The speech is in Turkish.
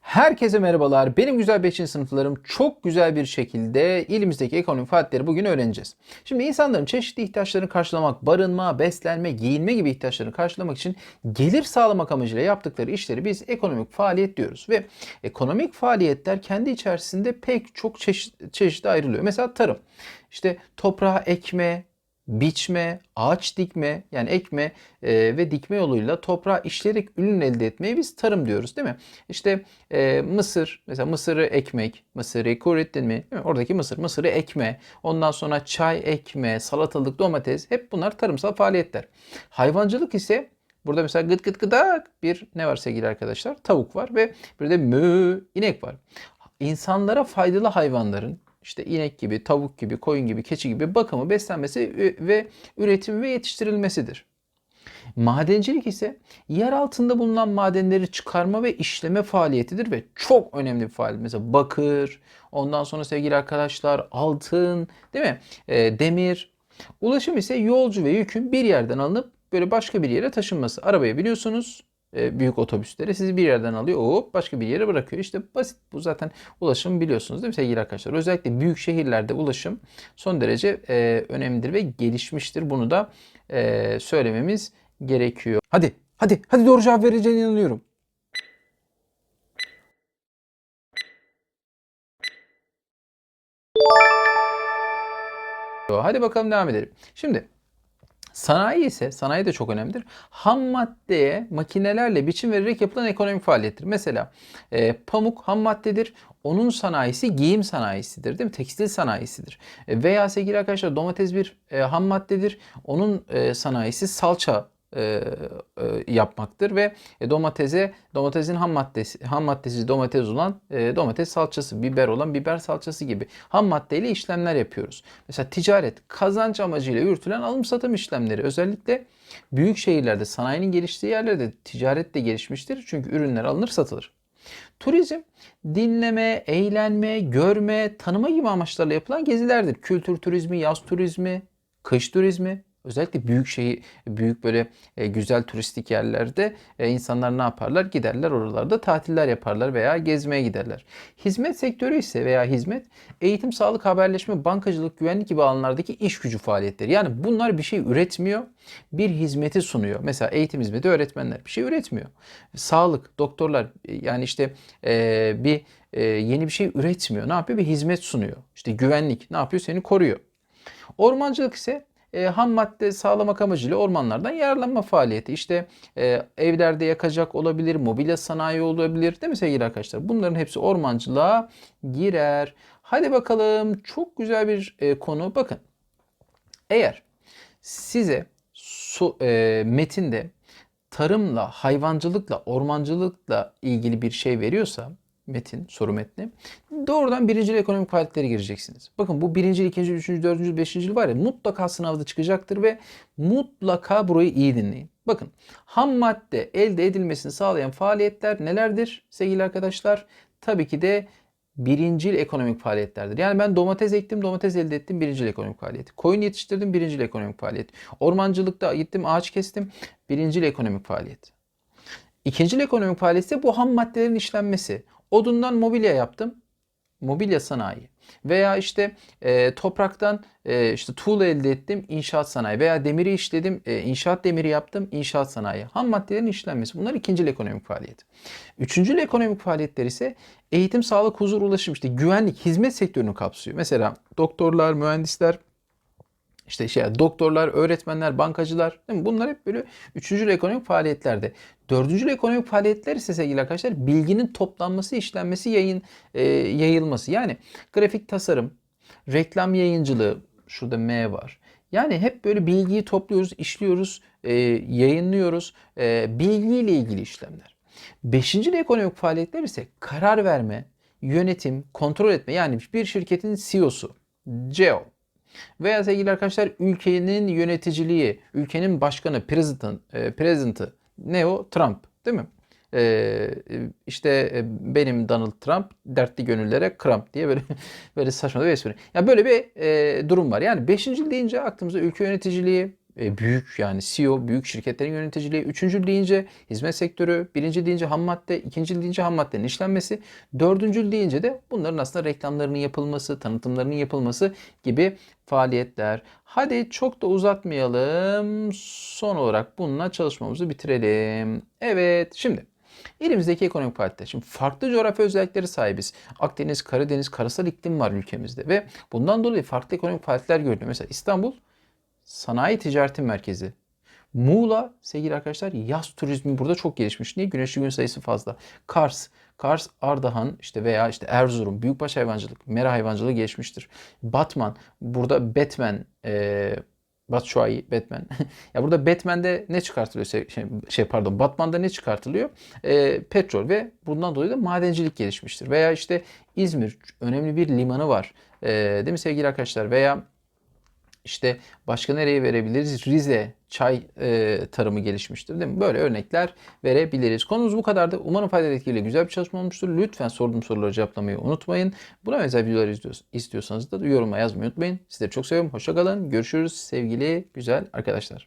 Herkese merhabalar. Benim güzel 5. sınıflarım çok güzel bir şekilde ilimizdeki ekonomik faaliyetleri bugün öğreneceğiz. Şimdi insanların çeşitli ihtiyaçlarını karşılamak, barınma, beslenme, giyinme gibi ihtiyaçlarını karşılamak için gelir sağlamak amacıyla yaptıkları işleri biz ekonomik faaliyet diyoruz. Ve ekonomik faaliyetler kendi içerisinde pek çok çeşit, çeşitli ayrılıyor. Mesela tarım. İşte toprağa ekme, biçme, ağaç dikme yani ekme e, ve dikme yoluyla toprağa işleyerek ürün elde etmeye biz tarım diyoruz değil mi? İşte e, mısır mesela mısırı ekmek, mısırı kurettin mi? Değil mi? Oradaki mısır, mısırı ekme, ondan sonra çay ekme, salatalık, domates hep bunlar tarımsal faaliyetler. Hayvancılık ise Burada mesela gıt gıt gıdak bir ne var sevgili arkadaşlar? Tavuk var ve bir de mü inek var. İnsanlara faydalı hayvanların işte inek gibi, tavuk gibi, koyun gibi, keçi gibi bakımı, beslenmesi ve üretim ve yetiştirilmesidir. Madencilik ise yer altında bulunan madenleri çıkarma ve işleme faaliyetidir ve çok önemli bir faaliyet. Mesela bakır, ondan sonra sevgili arkadaşlar altın, değil mi? E, demir. Ulaşım ise yolcu ve yükün bir yerden alınıp böyle başka bir yere taşınması. Arabaya biniyorsunuz, e, büyük otobüsleri sizi bir yerden alıyor hop başka bir yere bırakıyor. İşte basit bu zaten ulaşım biliyorsunuz değil mi sevgili arkadaşlar? Özellikle büyük şehirlerde ulaşım son derece e, önemlidir ve gelişmiştir. Bunu da e, söylememiz gerekiyor. Hadi hadi hadi doğru cevap vereceğine inanıyorum. Hadi bakalım devam edelim. Şimdi Sanayi ise, sanayi de çok önemlidir. Ham maddeye makinelerle biçim vererek yapılan ekonomik faaliyettir. Mesela e, pamuk ham maddedir. Onun sanayisi giyim sanayisidir değil mi? Tekstil sanayisidir. E, veya sevgili arkadaşlar domates bir e, ham maddedir. Onun e, sanayisi salça e, e, yapmaktır ve domatese domatesin ham maddesi ham maddesi domates olan e, domates salçası, biber olan biber salçası gibi ham maddeyle işlemler yapıyoruz. Mesela ticaret kazanç amacıyla yürütülen alım satım işlemleri özellikle büyük şehirlerde sanayinin geliştiği yerlerde ticaret de gelişmiştir. Çünkü ürünler alınır satılır. Turizm dinleme, eğlenme, görme, tanıma gibi amaçlarla yapılan gezilerdir. Kültür turizmi, yaz turizmi, kış turizmi, Özellikle büyük şehir, büyük böyle e, güzel turistik yerlerde e, insanlar ne yaparlar? Giderler oralarda tatiller yaparlar veya gezmeye giderler. Hizmet sektörü ise veya hizmet eğitim, sağlık, haberleşme, bankacılık, güvenlik gibi alanlardaki iş gücü faaliyetleri. Yani bunlar bir şey üretmiyor, bir hizmeti sunuyor. Mesela eğitim hizmeti öğretmenler bir şey üretmiyor. Sağlık, doktorlar yani işte e, bir e, yeni bir şey üretmiyor. Ne yapıyor? Bir hizmet sunuyor. İşte güvenlik ne yapıyor? Seni koruyor. Ormancılık ise e, ham madde sağlamak amacıyla ormanlardan yararlanma faaliyeti. İşte e, evlerde yakacak olabilir, mobilya sanayi olabilir değil mi sevgili arkadaşlar? Bunların hepsi ormancılığa girer. Hadi bakalım çok güzel bir e, konu. Bakın eğer size su, e, metinde tarımla, hayvancılıkla, ormancılıkla ilgili bir şey veriyorsa metin, soru metni. Doğrudan birinci ekonomik faaliyetlere gireceksiniz. Bakın bu birinci, ikinci, üçüncü, dördüncü, beşinci var ya mutlaka sınavda çıkacaktır ve mutlaka burayı iyi dinleyin. Bakın ham madde elde edilmesini sağlayan faaliyetler nelerdir sevgili arkadaşlar? Tabii ki de birincil ekonomik faaliyetlerdir. Yani ben domates ektim, domates elde ettim, birincil ekonomik faaliyet. Koyun yetiştirdim, birincil ekonomik faaliyet. Ormancılıkta gittim, ağaç kestim, birincil ekonomik faaliyet. İkincil ekonomik faaliyet ise bu ham maddelerin işlenmesi. Odundan mobilya yaptım. Mobilya sanayi. Veya işte e, topraktan e, işte tuğla elde ettim inşaat sanayi veya demiri işledim e, inşaat demiri yaptım inşaat sanayi. Ham maddelerin işlenmesi bunlar ikinci ekonomik faaliyet. Üçüncü ekonomik faaliyetler ise eğitim, sağlık, huzur, ulaşım işte güvenlik, hizmet sektörünü kapsıyor. Mesela doktorlar, mühendisler, işte şey doktorlar, öğretmenler, bankacılar değil mi? Bunlar hep böyle üçüncü ekonomik faaliyetlerde. Dördüncü ekonomik faaliyetler ise sevgili arkadaşlar bilginin toplanması, işlenmesi, yayın e, yayılması. Yani grafik tasarım, reklam yayıncılığı, şurada M var. Yani hep böyle bilgiyi topluyoruz, işliyoruz, e, yayınlıyoruz. E, bilgiyle ilgili işlemler. Beşinci ekonomik faaliyetler ise karar verme, yönetim, kontrol etme. Yani bir şirketin CEO'su, CEO veya sevgili arkadaşlar ülkenin yöneticiliği, ülkenin başkanı, president, e, president'ı ne o? Trump değil mi? Ee, işte e, benim Donald Trump dertli gönüllere Trump diye böyle böyle saçma bir espri. Yani böyle bir e, durum var. Yani 5. deyince aklımıza ülke yöneticiliği, büyük yani CEO, büyük şirketlerin yöneticiliği. Üçüncü deyince hizmet sektörü. Birinci deyince ham madde. ikinci deyince ham maddenin işlenmesi. Dördüncü deyince de bunların aslında reklamlarının yapılması, tanıtımlarının yapılması gibi faaliyetler. Hadi çok da uzatmayalım. Son olarak bununla çalışmamızı bitirelim. Evet şimdi elimizdeki ekonomik faaliyetler. Şimdi farklı coğrafi özellikleri sahibiz. Akdeniz, Karadeniz, karasal iklim var ülkemizde ve bundan dolayı farklı ekonomik faaliyetler görülüyor. Mesela İstanbul sanayi ticareti merkezi. Muğla sevgili arkadaşlar yaz turizmi burada çok gelişmiş. Niye? Güneşli gün sayısı fazla. Kars, Kars, Ardahan işte veya işte Erzurum büyükbaş hayvancılık, mera hayvancılığı gelişmiştir. Batman burada Batman e, Batshuayi, Batman. ya burada Batman'de ne çıkartılıyor? Şey, şey pardon, Batman'da ne çıkartılıyor? E, petrol ve bundan dolayı da madencilik gelişmiştir. Veya işte İzmir önemli bir limanı var. E, değil mi sevgili arkadaşlar? Veya işte başka nereye verebiliriz? Rize çay e, tarımı gelişmiştir değil mi? Böyle örnekler verebiliriz. Konumuz bu kadardı. Umarım faydalı etkili güzel bir çalışma olmuştur. Lütfen sorduğum soruları cevaplamayı unutmayın. Buna benzer videolar izliyorsanız, istiyorsanız da yoruma yazmayı unutmayın. Sizleri çok seviyorum. Hoşçakalın. Görüşürüz sevgili güzel arkadaşlar.